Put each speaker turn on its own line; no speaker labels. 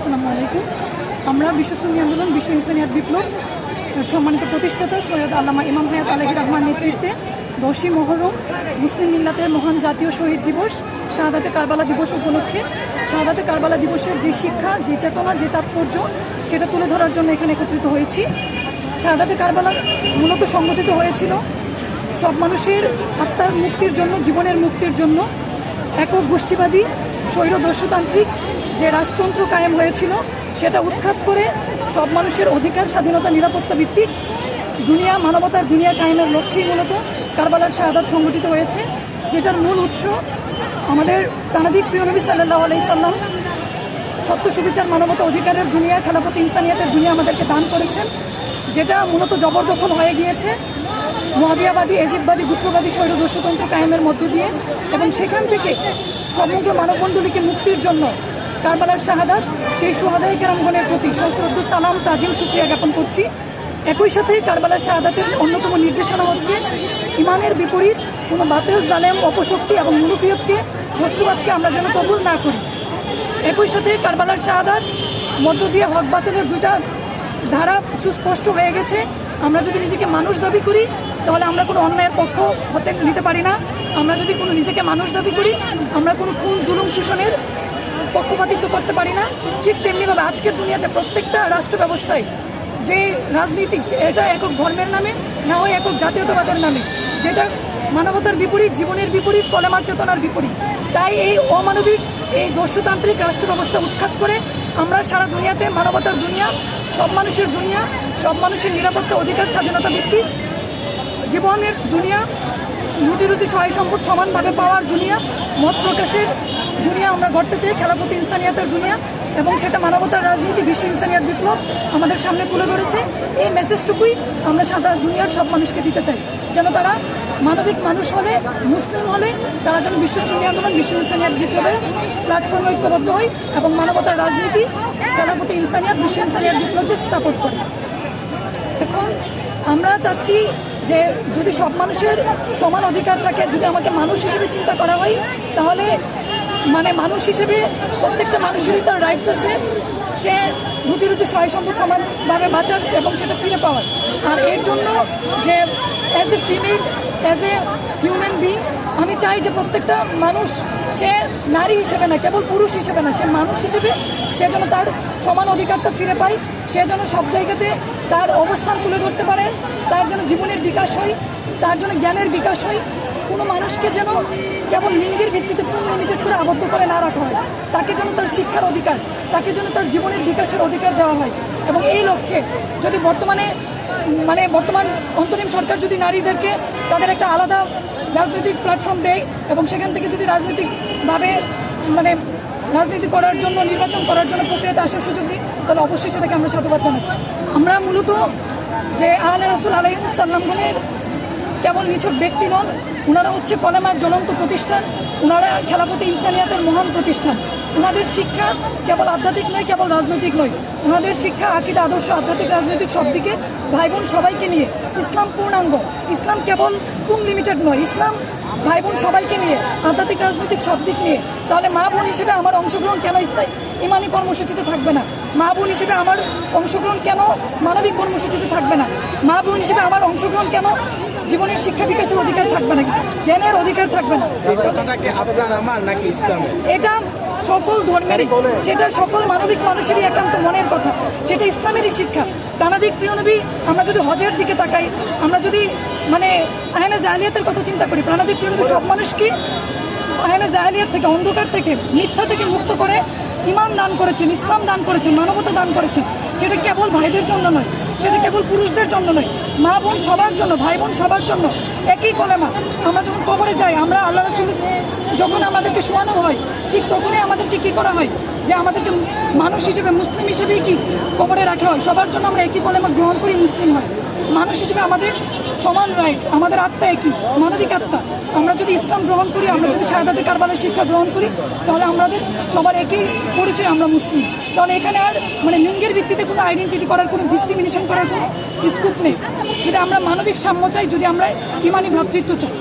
আসসালামু আলাইকুম। আমরা বিশ্ব সুন্নি আন্দোলন, বিশ্ব ইনসানিয়াত বিপ্লব সম্মানিত প্রতিষ্ঠাতা সৈয়দ আল্লামা ইমাম হায়াত আলহি রহমান নেতৃত্বে দশই মহরম, মুসলিম মিল্লাতের মহান জাতীয় শহীদ দিবস, শাহাদাতে কারবালা দিবস উপলক্ষে। শাহাদাতে কারবালা দিবসের যে শিক্ষা, যে চেতনা, যে তাৎপর্য, সেটা তুলে ধরার জন্য এখানে একত্রিত হয়েছি। শাহাদাতে কারবালা মূলত সংগঠিত হয়েছিল সব মানুষের আত্মার মুক্তির জন্য, জীবনের মুক্তির জন্য। একক গোষ্ঠীবাদী স্বৈরদস্যুতান্ত্রিক যে রাজতন্ত্র কায়েম হয়েছিল, সেটা উৎখাত করে সব মানুষের অধিকার, স্বাধীনতা, নিরাপত্তা ভিত্তিক দুনিয়া, মানবতার দুনিয়া কায়েমের লক্ষ্যেই মূলত কারবালার শাহাদাত সংগঠিত হয়েছে, যেটার মূল উৎস আমাদের প্রাণাদিক প্রিয় নবী সাল্লাহ আলাই সাল্লাম সত্য সুবিচার, মানবতা অধিকারের দুনিয়া, খেলাফত ইনসানিয়াতের দুনিয়া আমাদেরকে দান করেছেন, যেটা মূলত জবরদখল হয়ে গিয়েছে। মহাবিয়াবাদী এজিদবাদী গুত্রবাদী স্বৈরদস্যতন্ত্র কায়েমের মধ্য দিয়ে এবং সেখান থেকে সমগ্র মানবমণ্ডলীকে মুক্তির জন্য কারবালার শাহাদাত, সেই সোহাদাই কেরামগণের প্রতি সশ্রদ্ধ সালাম তাজিম সুক্রিয়া জ্ঞাপন করছি। একই সাথে কারবালার শাহাদাতের অন্যতম নির্দেশনা হচ্ছে, ইমানের বিপরীত কোনো বাতিল, জালেম, অপশক্তি এবং মুলুকিয়তকে, বস্তুবাদকে আমরা যেন কবুল না করি। একই সাথে কারবালার শাহাদাত, মধ্য দিয়ে হক বাতিলের দুটা ধারা সুস্পষ্ট হয়ে গেছে। আমরা যদি নিজেকে মানুষ দাবি করি, তাহলে আমরা কোনো অন্যায়ের পক্ষ হতে নিতে পারি না। আমরা যদি কোনো নিজেকে মানুষ দাবি করি, আমরা কোনো খুন, জুলুম, শোষণের পক্ষপাতিত্ব করতে পারি না, ঠিক তেমনিভাবে আজকের দুনিয়াতে প্রত্যেকটা রাষ্ট্র ব্যবস্থায় যে রাজনীতি এটা একক ধর্মের নামে, না হয় একক জাতীয়তাবাদের নামে, যেটা মানবতার বিপরীত, জীবনের বিপরীত, কলেমার চেতনার বিপরীত। তাই এই অমানবিক, এই দস্যুতান্ত্রিক রাষ্ট্র ব্যবস্থা উৎখাত করে আমরা সারা দুনিয়াতে মানবতার দুনিয়া, সব মানুষের দুনিয়া, সব মানুষের নিরাপত্তা অধিকার, স্বাধীনতা ভিত্তিক জীবনের দুনিয়া, রুটি রুটি সহায় সম্পদ সমানভাবে পাওয়ার দুনিয়া, মত প্রকাশের দুনিয়া আমরা গড়তে চাই, খেলাপতি ইনসানিয়াতের দুনিয়া, এবং সেটা মানবতার রাজনীতি, বিশ্ব ইনসানিয়াত বিপ্লব আমাদের সামনে তুলে ধরেছে। এই মেসেজটুকুই আমরা সাধারণ দুনিয়ার সব মানুষকে দিতে চাই। যেন তারা মানবিক মানুষ হলে, মুসলিম হলে, তারা যেন বিশ্ব সুন্নি আন্দোলন, বিশ্ব ইনসানিয়াত বিপ্লবের প্ল্যাটফর্মে ঐক্যবদ্ধ হয় এবং মানবতার রাজনীতি, খেলাপতি ইনসানিয়াত, বিশ্ব ইনসানিয়াত বিপ্লবকে সাপোর্ট করে। এখন আমরা চাচ্ছি যে যদি সব মানুষের সমান অধিকার থাকে, যদি আমাকে মানুষ হিসেবে চিন্তা করা হয়, তাহলে মানে মানুষ হিসেবে প্রত্যেকটা মানুষেরই তার রাইটস আছে। সে রুটি রুচি, সহায় সম্পদ সমানভাবে বাঁচার এবং সেটা ফিরে পাওয়ার। আর এর জন্য যে as a female as a human being আমি চাই যে প্রত্যেকটা মানুষ সে নারী হিসেবে না, কেবল পুরুষ হিসেবে না, সে মানুষ হিসেবে সে যেন তার সমান অধিকারটা ফিরে পায়, সে যেন সব জায়গাতে তার অবস্থান তুলে ধরতে পারে, তার যেন জীবনের বিকাশ হয়, তার জন্য জ্ঞানের বিকাশ হয়, কোনো মানুষকে যেন কেবল লিঙ্গের ভিত্তিতে পূর্ণ লিমিটেড করে আবদ্ধ করে না রাখা হয়, তাকে যেন তার শিক্ষার অধিকার, তাকে যেন তার জীবনের বিকাশের অধিকার দেওয়া হয়। এবং এই লক্ষ্যে যদি বর্তমানে মানে বর্তমান অন্তরিম সরকার যদি নারীদেরকে তাদের একটা আলাদা রাজনৈতিক প্ল্যাটফর্ম দেয় এবং সেখান থেকে যদি রাজনৈতিকভাবে মানে রাজনীতি করার জন্য, নির্বাচন করার জন্য প্রক্রিয়াতে আসার সুযোগ দিই তাহলে অবশ্যই সেটাকে আমরা সাধুবাদ জানাচ্ছি। আমরা মূলত যে আহলে রাসুল আলাইসাল্লামগণের কেবল নিছক ব্যক্তি নন ওনারা হচ্ছে কলেমার জ্বলন্ত প্রতিষ্ঠান ওনারা খেলাপতি ইনসানিয়াতের মহান প্রতিষ্ঠান। ওনাদের শিক্ষা কেবল আধ্যাত্মিক নয়, কেবল রাজনৈতিক নয়। ওনাদের শিক্ষা, আকিদা, আদর্শ, আধ্যাত্মিক, রাজনৈতিক সব দিকে ভাই বোন সবাইকে নিয়ে। ইসলাম পূর্ণাঙ্গ। ইসলাম কেবল কুম লিমিটেড নয়, ইসলাম ভাই বোন সবাইকে নিয়ে আধ্যাত্মিক রাজনৈতিক সব দিক নিয়ে তাহলে মা বোন হিসেবে আমার অংশগ্রহণ কেন স্থায়ী? ইমানি কর্মসূচিতে থাকবে না। মা বোন হিসেবে আমার অংশগ্রহণ কেন মানবিক কর্মসূচিতে থাকবে না? মা বোন হিসেবে আমার অংশগ্রহণ কেন জীবনের শিক্ষা বিকাশের অধিকার থাকবে না? জ্ঞানের অধিকার থাকবে না। এটা সকল ধর্মেরই সেটা সকল মানবিক মানুষেরই একান্ত মনের কথা, সেটা ইসলামেরই শিক্ষা। দানাদিক প্রিয়নবী আমরা যদি হজের দিকে তাকাই, আমরা যদি মানে আহমে জাহালিয়াতের কথা চিন্তা করি প্রাণাদিক প্রিয় নবী সব মানুষকে আহমে জাহালিয়াত থেকে, অন্ধকার থেকে, মিথ্যা থেকে মুক্ত করে ইমান দান করেছেন, ইসলাম দান করেছেন, মানবতা দান করেছেন। সেটা কেবল ভাইদের জন্য নয়, সেটা কেবল পুরুষদের জন্য নয়, মা বোন সবার জন্য, ভাই বোন সবার জন্য। একই কলেমা, আমরা যখন কবরে যাই, আমরা আল্লাহ রসুল যখন আমাদেরকে শোয়ানো হয়, ঠিক তখনই আমাদেরকে কী করা হয়? যে আমাদেরকে মানুষ হিসেবে, মুসলিম হিসেবেই কি কবরে রাখা হয়? সবার জন্য আমরা একই কলেমা গ্রহণ করি, মুসলিম হয়। মানুষ হিসেবে আমাদের সমান রাইটস আমাদের আত্মা একই, মানবিক আত্মা। আমরা যদি ইসলাম গ্রহণ করি, আমরা যদি শাহাদাতে কারবালের শিক্ষা গ্রহণ করি, তাহলে আমাদের সবার একই পরিচয়, আমরা মুসলিম। তাহলে এখানে আর মানে লিঙ্গের ভিত্তিতে কোনো আইডেন্টিটি করার, কোনো ডিসক্রিমিনেশন করার কোনো স্কোপ নেই। যেটা আমরা মানবিক সাম্য চাই যদি আমরা ইমানি ভ্রাতৃত্ব চাই।